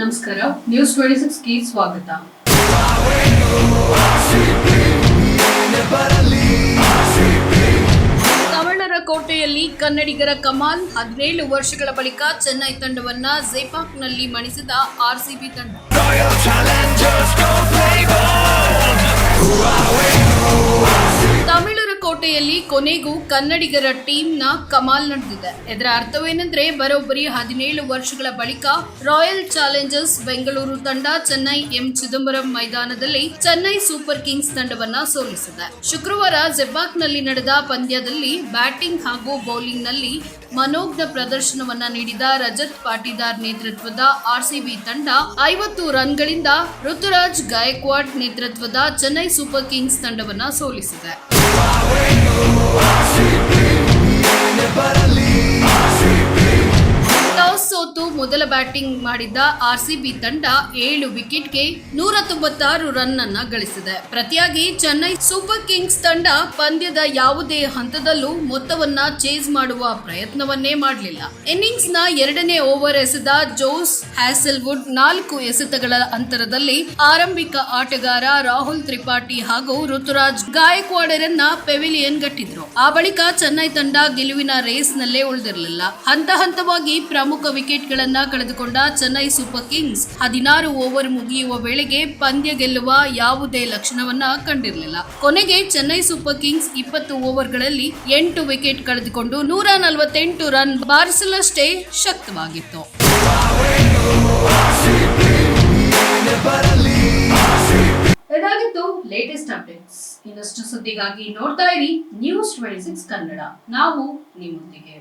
ನಮಸ್ಕಾರ. News twenty ಸಿಕ್ಸ್ಗೆ ಸ್ವಾಗತ. ತವಳರ ಕೋಟೆಯಲ್ಲಿ ಕನ್ನಡಿಗರ ಕಮಾಲ್ ಹದಿನೇಳು ವರ್ಷಗಳ ಬಳಿಕ ಚೆನ್ನೈ ತಂಡವನ್ನ ಝೆಪಾಕ್ನಲ್ಲಿ ಮಣಿಸಿದ ಆರ್ಸಿಬಿ ತಂಡ. ಕೋಟೆಯಲ್ಲಿ ಕೊನೆಗೂ ಕನ್ನಡಿಗರ ಟೀಮ್ನ ಕಮಾಲ್ ನಡೆದಿದೆ. ಇದರ ಅರ್ಥವೇನೆಂದರೆ ಬರೋಬ್ಬರಿ ಹದಿನೇಳು ವರ್ಷಗಳ ಬಳಿಕ ರಾಯಲ್ ಚಾಲೆಂಜರ್ಸ್ ಬೆಂಗಳೂರು ತಂಡ ಚೆನ್ನೈ ಎಂ ಚಿದಂಬರಂ ಮೈದಾನದಲ್ಲಿ ಚೆನ್ನೈ ಸೂಪರ್ ಕಿಂಗ್ಸ್ ತಂಡವನ್ನ ಸೋಲಿಸಿದೆ. ಶುಕ್ರವಾರ ಜೆಬಾಕ್ನಲ್ಲಿ ನಡೆದ ಪಂದ್ಯದಲ್ಲಿ ಬ್ಯಾಟಿಂಗ್ ಹಾಗೂ ಬೌಲಿಂಗ್ನಲ್ಲಿ ಮನೋಜ್ಞ ಪ್ರದರ್ಶನವನ್ನ ನೀಡಿದ ರಜತ್ ಪಾಟೀದಾರ್ ನೇತೃತ್ವದ ಆರ್ಸಿಬಿ ತಂಡ ಐವತ್ತು ರನ್ಗಳಿಂದ ಋತುರಾಜ್ ಗಾಯಕ್ವಾಡ್ ನೇತೃತ್ವದ ಚೆನ್ನೈ ಸೂಪರ್ ಕಿಂಗ್ಸ್ ತಂಡವನ್ನ ಸೋಲಿಸಿದೆ. Wow, wow, wow, wow, batting ಮಾಡಿದ್ದ ಆರ್ಸಿಬಿ ತಂಡ ಏಳು ವಿಕೆಟ್ಗೆ ನೂರ ತೊಂಬತ್ತಾರು ರನ್ ಅನ್ನ ಗಳಿಸಿದೆ. ಪ್ರತಿಯಾಗಿ ಚೆನ್ನೈ ಸೂಪರ್ ಕಿಂಗ್ಸ್ ತಂಡ ಪಂದ್ಯದ ಯಾವುದೇ ಹಂತದಲ್ಲೂ ಮೊತ್ತವನ್ನ ಚೇಸ್ ಮಾಡುವ ಪ್ರಯತ್ನವನ್ನೇ ಮಾಡಲಿಲ್ಲ. ಇನ್ನಿಂಗ್ಸ್ನ ಎರಡನೇ ಓವರ್ ಎಸೆದ ಜೋಸ್ ಹ್ಯಾಸೆಲ್ವುಡ್ ನಾಲ್ಕು ಎಸೆತಗಳ ಅಂತರದಲ್ಲಿ ಆರಂಭಿಕ ಆಟಗಾರ ರಾಹುಲ್ ತ್ರಿಪಾಠಿ ಹಾಗೂ ಋತುರಾಜ್ ಗಾಯಕ್ವಾಡರನ್ನ ಪೆವಿಲಿಯನ್ ಗಟ್ಟಿದ್ರು. ಆ ಬಳಿಕ ಚೆನ್ನೈ ತಂಡ ಗೆಲುವಿನ ರೇಸ್ನಲ್ಲೇ ಉಳಿದಿರಲಿಲ್ಲ. ಹಂತ ಹಂತವಾಗಿ ಪ್ರಮುಖ ವಿಕೆಟ್ಗಳನ್ನ ಕಳೆದುಕೊಂಡ ಚೆನ್ನೈ ಸೂಪರ್ ಕಿಂಗ್ಸ್ ಹದಿನಾರು ಓವರ್ ಮುಗಿಯುವ ವೇಳೆಗೆ ಪಂದ್ಯ ಗೆಲ್ಲುವ ಯಾವುದೇ ಲಕ್ಷಣವನ್ನ ಕಂಡಿರಲಿಲ್ಲ. ಕೊನೆಗೆ ಚೆನ್ನೈ ಸೂಪರ್ ಕಿಂಗ್ಸ್ ಇಪ್ಪತ್ತು ಓವರ್ಗಳಲ್ಲಿ ಎಂಟು ವಿಕೆಟ್ ಕಳೆದುಕೊಂಡು ನೂರ ನಲವತ್ತೆಂಟು ರನ್ ಬಾರಿಸಲಷ್ಟೇ ಶಕ್ತವಾಗಿತ್ತು. ಇದಾಗಿತ್ತು ಲೇಟೆಸ್ಟ್ ಅಪ್ಡೇಟ್ಸ್ ಇನ್ನಷ್ಟು ಸುದ್ದಿಗಾಗಿ ನೋಡ್ತಾ ಇರಿ ನ್ಯೂಸ್ ಟ್ವೆಂಟಿ ಸಿಕ್ಸ್ ಕನ್ನಡ. ನಾವು ನಿಮ್ಮೊಂದಿಗೆ.